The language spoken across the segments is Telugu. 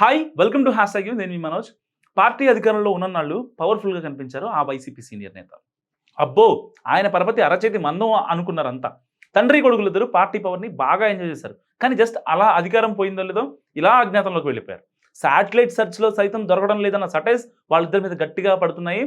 Hi welcome to hashtag నేను మీ మనోజ్. పార్టీ అధికారంలో ఉన్ననాళ్ళు పవర్ఫుల్గా కనిపించారు ఆ వైసీపీ సీనియర్ నేత. అబ్బో ఆయన పరపతి అరచేతి మందం అనుకున్నారంతా. తండ్రి కొడుకులిద్దరూ పార్టీ పవర్ని బాగా ఎంజాయ్ చేశారు. కానీ జస్ట్ అలా అధికారం పోయిందో లేదో ఇలా అజ్ఞాతంలోకి వెళ్ళిపోయారు. శాటిలైట్ సెర్చ్లో సైతం దొరకడం లేదన్న సటైస్ వాళ్ళిద్దరి మీద గట్టిగా పడుతున్నాయి.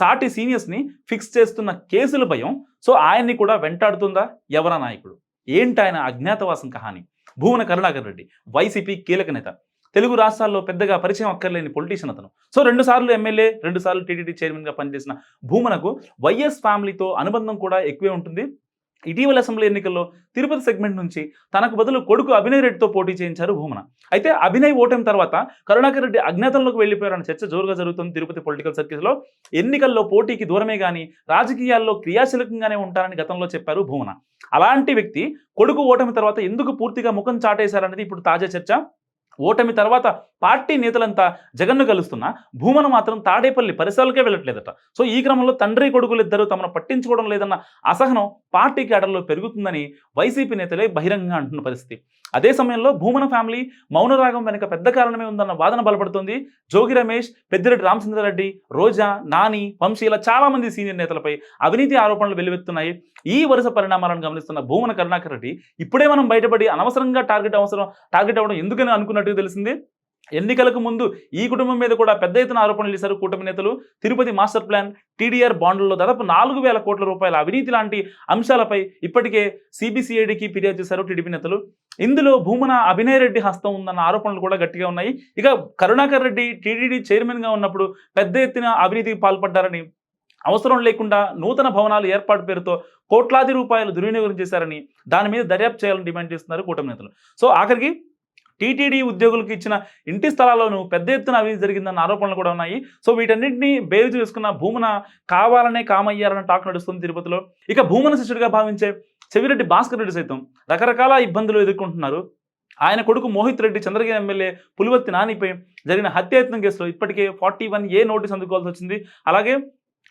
సాటి సీనియర్స్ని ఫిక్స్ చేస్తున్న కేసుల భయం సో ఆయన్ని కూడా వెంటాడుతుందా? ఎవరా నాయకుడు? ఏంటి ఆయన అజ్ఞాతవాసం కహాని? భూమన కరుణాకర్ రెడ్డి వైసీపీ కీలక నేత. తెలుగు రాష్ట్రాల్లో పెద్దగా పరిచయం అక్కర్లేని పొలిటీషియన్ అతను. సో రెండు సార్లు ఎమ్మెల్యే రెండు సార్లు టీటీడీ చైర్మన్గా పనిచేసిన భూమనకు వైఎస్ ఫ్యామిలీతో అనుబంధం కూడా ఎక్కువే ఉంటుంది. ఇటీవల అసెంబ్లీ ఎన్నికల్లో తిరుపతి సెగ్మెంట్ నుంచి తనకు బదులు కొడుకు అభినయ్ రెడ్డితో పోటీ చేయించారు భూమన. అయితే అభినయ్ ఓటమి తర్వాత కరుణాకర్ రెడ్డి అజ్ఞాతంలోకి వెళ్ళిపోయారన్న చర్చ జోరుగా జరుగుతుంది తిరుపతి పొలిటికల్ సర్కిల్స్లో ఎన్నికల్లో పోటీకి దూరమే కానీ రాజకీయాల్లో క్రియాశీలకంగానే ఉంటారని గతంలో చెప్పారు భూమన. అలాంటి వ్యక్తి కొడుకు ఓటమి తర్వాత ఎందుకు పూర్తిగా ముఖం చాటేశారనేది ఇప్పుడు తాజా చర్చ. ఓటమి తర్వాత పార్టీ నేతలంతా జగన్ను కలుస్తున్నా భూమన మాత్రం తాడేపల్లి పరిసరాలకే వెళ్ళట్లేదట. సో ఈ క్రమంలో తండ్రి కొడుకులు ఇద్దరు తమను పట్టించుకోవడం లేదన్న అసహనం పార్టీ కేడర్లో పెరుగుతుందని వైసీపీ నేతలే బహిరంగంగా అంటున్న పరిస్థితి. అదే సమయంలో భూమన ఫ్యామిలీ మౌనరాగం వెనుక పెద్ద కారణమే ఉందన్న వాదన బలపడుతుంది. జోగి రమేష్ పెద్దిరెడ్డి రామచంద్రారెడ్డి రోజా నాని వంశీ ఇలా చాలా మంది సీనియర్ నేతలపై అవినీతి ఆరోపణలు వెల్లువెత్తున్నాయి. ఈ వరుస పరిణామాలను గమనిస్తున్న భూమన కరుణాకర్ రెడ్డి ఇప్పుడే మనం బయటపడి అనవసరంగా టార్గెట్ అవసరం టార్గెట్ అవ్వడం ఎందుకని అనుకున్నట్టుగా తెలిసింది? ఎన్నికలకు ముందు ఈ కుటుంబం మీద కూడా పెద్ద ఎత్తున ఆరోపణలు చేశారు కూటమి నేతలు. తిరుపతి మాస్టర్ ప్లాన్ టీడీఆర్ బాండ్లలో దాదాపు నాలుగు వేల కోట్ల రూపాయల అవినీతి లాంటి అంశాలపై ఇప్పటికే సిబిసిఐడికి ఫిర్యాదు చేశారు టీడీపీ నేతలు. ఇందులో భూమన అభినయ్ రెడ్డి హస్తం ఉందన్న ఆరోపణలు కూడా గట్టిగా ఉన్నాయి. ఇక కరుణాకర్ రెడ్డి టీడీడీ చైర్మన్గా ఉన్నప్పుడు పెద్ద ఎత్తున అవినీతికి పాల్పడ్డారని అవసరం లేకుండా నూతన భవనాలు ఏర్పాటు పేరుతో కోట్లాది రూపాయలు దుర్వినియోగం చేశారని దాని మీద దర్యాప్తు చేయాలని డిమాండ్ చేస్తున్నారు కూటమి నేతలు. సో ఆఖరికి టీటీడీ ఉద్యోగులకు ఇచ్చిన ఇంటి స్థలాల్లోనూ పెద్ద ఎత్తున అవినీతి జరిగిందన్న ఆరోపణలు కూడా ఉన్నాయి. సో వీటన్నింటినీ బేరు చేసుకున్న భూమన కావాలనే కామయ్యారన్న టాక్ నడుస్తుంది తిరుపతిలో. ఇక భూమన శిష్యుడిగా భావించే చెవిరెడ్డి భాస్కర్ రెడ్డి సైతం రకరకాల ఇబ్బందులు ఎదుర్కొంటున్నారు. ఆయన కొడుకు మోహిత్ రెడ్డి చంద్రగిరి ఎమ్మెల్యే పులివర్తి నానిపై జరిగిన హత్యాయత్నం కేసులో ఇప్పటికే ఫార్టీ వన్ ఏ నోటీస్ అందుకోవాల్సి వచ్చింది. అలాగే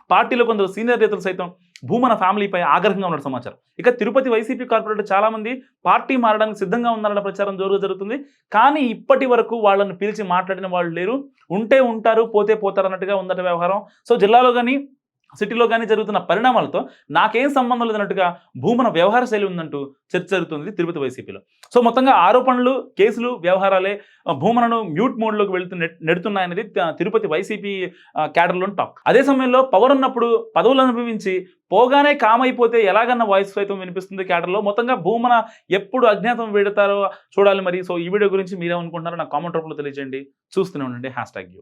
పార్టీలో కొందరు సీనియర్ నేతలు సైతం భూమన ఫ్యామిలీపై ఆగ్రహంగా ఉన్న సమాచారం. ఇక తిరుపతి వైసీపీ కార్పొరేటర్ చాలామంది పార్టీ మారడానికి సిద్ధంగా ఉన్నారన్న ప్రచారం జోరుగా జరుగుతుంది. కానీ ఇప్పటి వరకు వాళ్ళని పిలిచి మాట్లాడిన వాళ్ళు లేరు. ఉంటే ఉంటారు పోతే పోతారు అన్నట్టుగా ఉందట వ్యవహారం. సో జిల్లాలో కానీ సిటీలో కానీ జరుగుతున్న పరిణామాలతో నాకేం సంబంధం లేదన్నట్టుగా భూమన వ్యవహార శైలి ఉందంటూ చర్చ జరుగుతుంది తిరుపతి వైసీపీలో. సో మొత్తంగా ఆరోపణలు కేసులు వ్యవహారాలే భూమనను మ్యూట్ మోడ్లోకి వెళుతు నెడుతున్నాయనేది తిరుపతి వైసీపీ క్యాడర్లో టాక్. అదే సమయంలో పవర్ ఉన్నప్పుడు పదవులు అనుభవించి పోగానే కామైపోతే ఎలాగన్న వాయిస్ సైతం వినిపిస్తుంది క్యాడర్లో. మొత్తంగా భూమన ఎప్పుడు అజ్ఞాతం పెడతారో చూడాలి మరి. సో ఈ వీడియో గురించి మీరేమనుకుంటున్నారో నాకు కామెంట్ రూపంలో తెలియజేయండి. చూస్తూనే ఉండండి. Hashtag U.